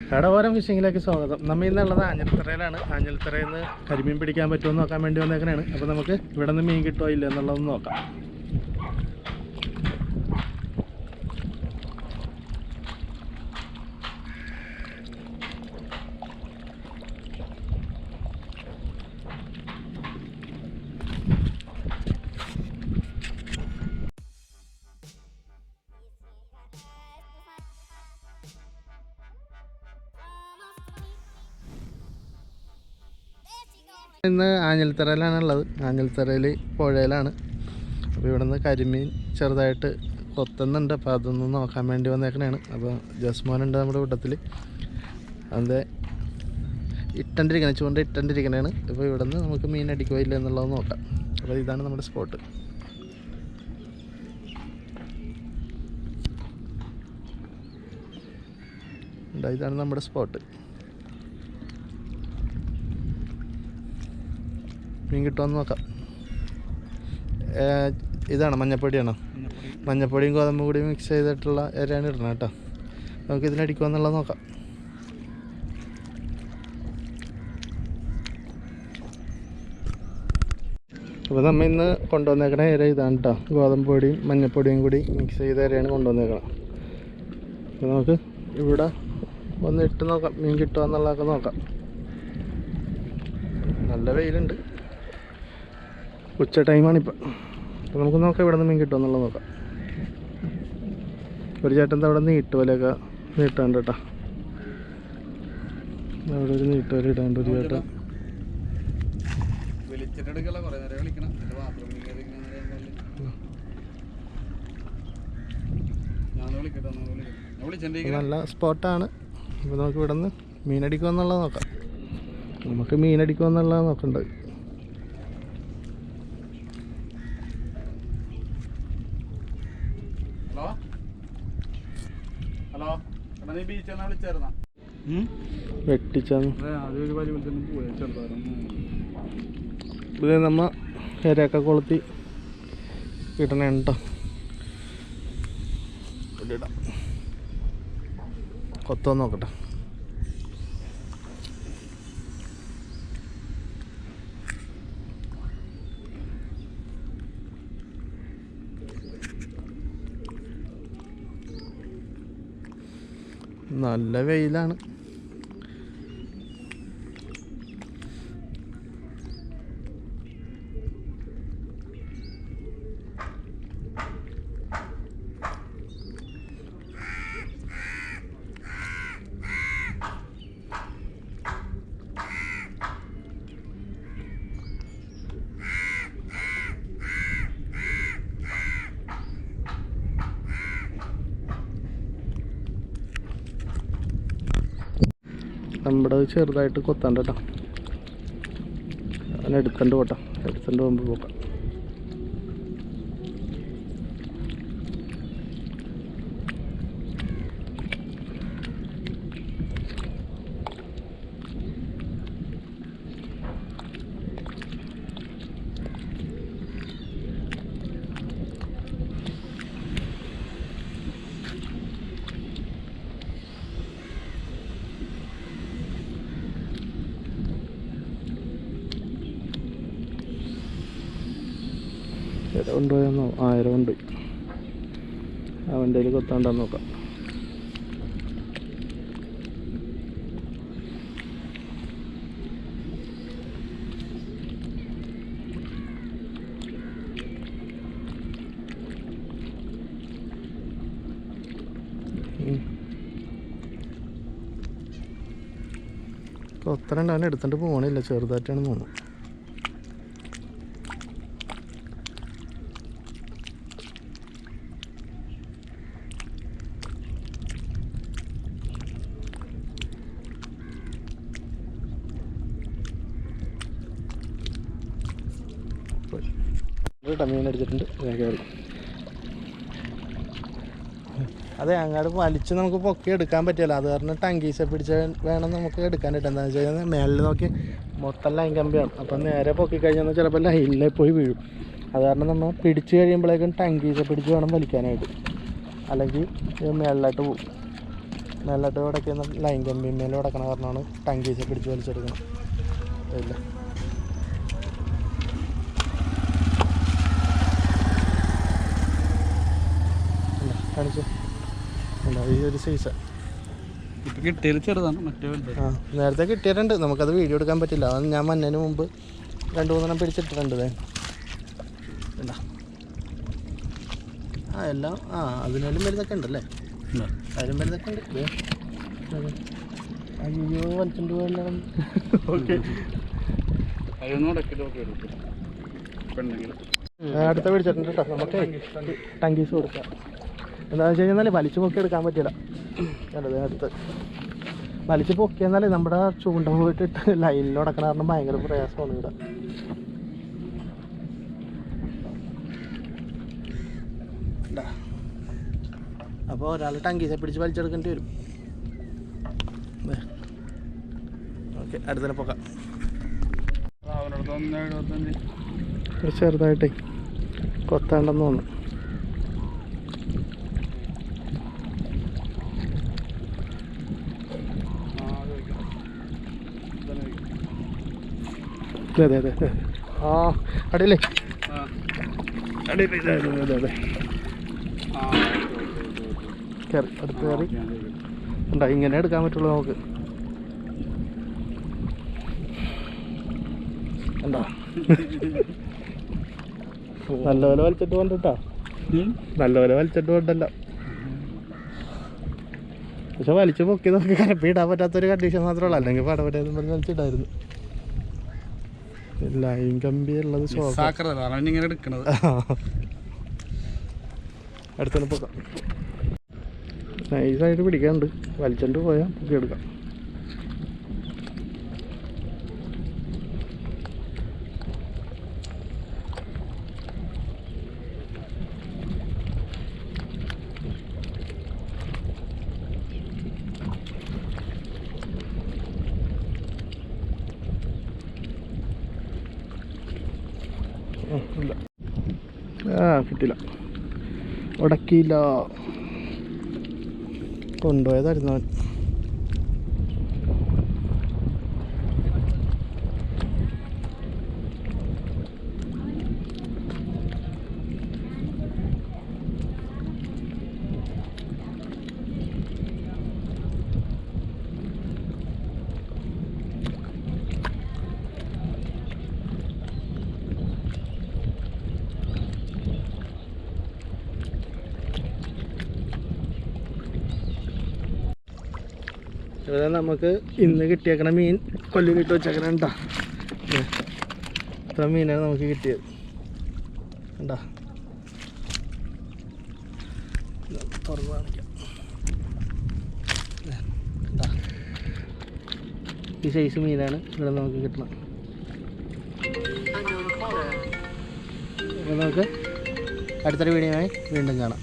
കടവോരം ഫിഷിങ്ങിലേക്ക് സ്വാഗതം. നമ്മൾ ഇന്നുള്ളത് ആഞ്ഞിൽത്തറയിലാണ്. ആഞ്ഞിൽത്തറയിൽ നിന്ന് കരിമീൻ പിടിക്കാൻ പറ്റുമോ നോക്കാൻ വേണ്ടി വന്നേക്കണാണ്. അപ്പോൾ നമുക്ക് ഇവിടെ നിന്ന് മീൻ കിട്ടുമോ ഇല്ല എന്നുള്ളതൊന്ന് നോക്കാം. ഇന്ന് ആഞ്ഞിൽത്തറയിലാണ് ഉള്ളത് ആഞ്ഞിൽത്തറയിൽ പുഴയിലാണ്. അപ്പോൾ ഇവിടെ നിന്ന് കരിമീൻ ചെറുതായിട്ട് കൊത്തുന്നുണ്ട്. അപ്പോൾ അതൊന്ന് നോക്കാൻ വേണ്ടി വന്നേക്കണേണ്. അപ്പോൾ ജസ്മോനുണ്ട് നമ്മുടെ കൂട്ടത്തിൽ അതിന്റെ ഇട്ടണ്ടിരിക്കണം ചൂണ്ട ഇട്ടണ്ടിരിക്കണേണ്. അപ്പോൾ ഇവിടെ നിന്ന് നമുക്ക് മീൻ അടിക്കുമോ ഇല്ല എന്നുള്ളത് നോക്കാം. അപ്പോൾ ഇതാണ് നമ്മുടെ സ്പോട്ട്. ഇതാ ഇതാണ് നമ്മുടെ സ്പോട്ട്. മീൻ കിട്ടുമെന്ന് നോക്കാം. ഇതാണ് മഞ്ഞപ്പൊടിയാണോ. മഞ്ഞപ്പൊടിയും ഗോതമ്പ് പൊടിയും മിക്സ് ചെയ്തിട്ടുള്ള ഇരയാണ് ഇടണം കേട്ടോ. നമുക്ക് ഇതിലടിക്കുമെന്നുള്ളത് നോക്കാം. അപ്പോൾ നമ്മൾ ഇന്ന് കൊണ്ടുവന്നേക്കണ ഇര ഇതാണ് കേട്ടോ. ഗോതമ്പ് പൊടിയും മഞ്ഞപ്പൊടിയും കൂടി മിക്സ് ചെയ്ത ഇരയാണ് കൊണ്ടുവന്നേക്കണം. അപ്പോൾ നമുക്ക് ഇവിടെ ഒന്ന് ഇട്ട് നോക്കാം. മീൻ കിട്ടുക എന്നുള്ളതൊക്കെ നോക്കാം. നല്ല വെയിലുണ്ട്. ഉച്ച ടൈമാണിപ്പോൾ അപ്പോൾ നമുക്ക് നോക്കാം ഇവിടെ നിന്ന് മീൻ കിട്ടുമോ എന്നുള്ളത് നോക്കാം. ഒരു ചേട്ടൻ അവിടെ നീട്ടുപോലെയൊക്കെ നീട്ടാണ്ട് കേട്ടോ അവിടെ ഒരു നീട്ടുപോലെ ഇടാണ്ട് ഒരു ചേട്ടൻ. നല്ല സ്പോട്ടാണ്. അപ്പോൾ നമുക്ക് ഇവിടെ നിന്ന് മീനടിക്കുമെന്നുള്ളത് നോക്കാം. നമുക്ക് മീനടിക്കുമെന്നുള്ളത് നോക്കണ്ടത് ഹലോ? ഹലോ എടാ നീ ബീച്ചിൽ നിന്ന് വിളിച്ചായിരുന്ന വെട്ടിച്ചാന്ന്. തന്നെ പോയി ചെറുതാരം ഇത് നമ്മ ഇരയൊക്കെ കൊളുത്തി ഇടണേ കൊത്തോ നോക്കട്ടെ. നല്ല വെയിലാണ്. നമ്മുടെ ചെറുതായിട്ട് കൊത്താണ്ട് കേട്ടോ അവൻ എടുക്കണ്ട് പോട്ടെ എടുത്തോണ്ട് പോകുമ്പോൾ പോക്കാം ഇര ഉണ്ടോയെന്നോ ആയിരം ഉണ്ട്. അവന്റെ കയ്യിൽ കൊത്താണ്ടെന്ന് നോക്കാം. കൊത്തരണ്ട് എടുത്തിട്ട് പോകണില്ല ചെറുതായിട്ടാണ് തോന്നുന്നു പോയി കേട്ടോ മീൻ അടിച്ചിട്ടുണ്ട്. കയറി അതെ അങ്ങോട്ട് വലിച്ച് നമുക്ക് പൊക്കി എടുക്കാൻ പറ്റില്ല അത് കാരണം ടങ്കീസ പിടിച്ച് വേണം നമുക്ക് എടുക്കാനായിട്ട് എന്താണെന്ന് വെച്ച് കഴിഞ്ഞാൽ മേലിൽ നോക്കി മൊത്തം ലൈൻ കമ്പിയാണ്. അപ്പം നേരെ പൊക്കി കഴിഞ്ഞാൽ ചിലപ്പോൾ ലൈനിൽ പോയി വീഴും. അത് കാരണം നമ്മൾ പിടിച്ച് കഴിയുമ്പോഴേക്കും ടങ്കീസ പിടിച്ച് വേണം വലിക്കാനായിട്ട്. അല്ലെങ്കിൽ മേളിലോട്ട് പോകും മേലോട്ട് ഉടക്കുന്ന ലൈൻ കമ്പി മേലെ ഉടക്കണ കാരണമാണ് ടങ്കീസ പിടിച്ച് വലിച്ചെടുക്കണം ഇല്ല ഇല്ല, കാണിച്ചു. ഈ ഒരു സൈസ് ആ നേരത്തെ കിട്ടിയിട്ടുണ്ട്. നമുക്കത് വീഡിയോ എടുക്കാൻ പറ്റില്ല. അത് ഞാൻ മഞ്ഞതിന് മുമ്പ് രണ്ട് മൂന്നെണ്ണം പിടിച്ചിട്ടിട്ടുണ്ട് ദേ. ആ എല്ലാം ആ അതിനാലും വലുതൊക്കെ ഉണ്ടല്ലേ? അതിലും വലുതൊക്കെ ഉണ്ട്. അയ്യോ വലിച്ചുകൊണ്ട് പോയെല്ലാം ഓക്കെ. അടുത്ത പിടിച്ചിട്ടുണ്ട് കേട്ടോ. നമുക്ക് ടങ്കീസ് കൊടുക്കാം. എന്താണെന്ന് വെച്ച് കഴിഞ്ഞാൽ വലിച്ചു പൊക്കി എടുക്കാൻ പറ്റില്ല. അതെ അടുത്ത്. വലിച്ചു പൊക്കിയെന്നാലേ നമ്മുടെ ചൂണ്ട പോയിട്ട് ലൈനിൽ ഉടക്കണ കാരണം ഭയങ്കര പ്രയാസമാണ് ഇവിടെ. അപ്പോൾ ഒരാൾ ടങ്കീസെ പിടിച്ച് വലിച്ചെടുക്കേണ്ടി വരും. ഓക്കെ അടുത്തന്നെ പൊക്കാം. ചെറുതായിട്ടേ കൊത്താണ്ടെന്ന് തോന്നുന്നു. അതെ അതെ അതെ. അതെ ആ അടിയില്ലേ ആ അതെ അതെ അതെ അതെ. ആ ഓക്കെ, ഓക്കെ, ഓക്കെ, ഓക്കെ. കയറി അടുത്ത് കയറി ഓക്കെ, ഞാൻ ചോദിക്കാം. ഉണ്ടോ ഇങ്ങനെ എടുക്കാൻ പറ്റുള്ളൂ നമുക്ക്. ഉണ്ടോ നല്ലപോലെ വലിച്ചിട്ട് കൊണ്ടിട്ടാ. നല്ലപോലെ വലിച്ചിട്ട് കൊണ്ടല്ല പക്ഷെ വലിച്ചു പൊക്കി നമുക്ക് കരപ്പിടാൻ പറ്റാത്തൊരു കണ്ടീഷൻ മാത്രമേ ഉള്ളൂ. അല്ലെങ്കിൽ പടപടയെന്ന് പറഞ്ഞ് വലിച്ചിട്ടായിരുന്നു ലൈൻ കമ്പി ഉള്ളത് ഇങ്ങനെ എടുക്കണത്. അടുത്തൊന്ന് പൊക്കാം. നൈസായിട്ട് പിടിക്കാണ്ട് വലിച്ചോണ്ട് പോയാൽ പൊക്കി കിട്ടില്ല ഉടക്കിയില്ല കൊണ്ടുപോയതായിരുന്നു അവൻ. ഇവിടെ നമുക്ക് ഇന്ന് കിട്ടിയേക്കണ മീൻ കൊല്ലിലിട്ട് വെച്ചേക്കണ ഉണ്ടാ ഇത്ര മീനാണ് നമുക്ക് കിട്ടിയത്. ഉണ്ടാ തുറന്ന് കാണിക്കാം. ഈ സൈസ് മീനാണ് ഇവിടെ നമുക്ക് കിട്ടണം. നമുക്ക് അടുത്തൊരു വീഡിയോയുമായി വീണ്ടും കാണാം.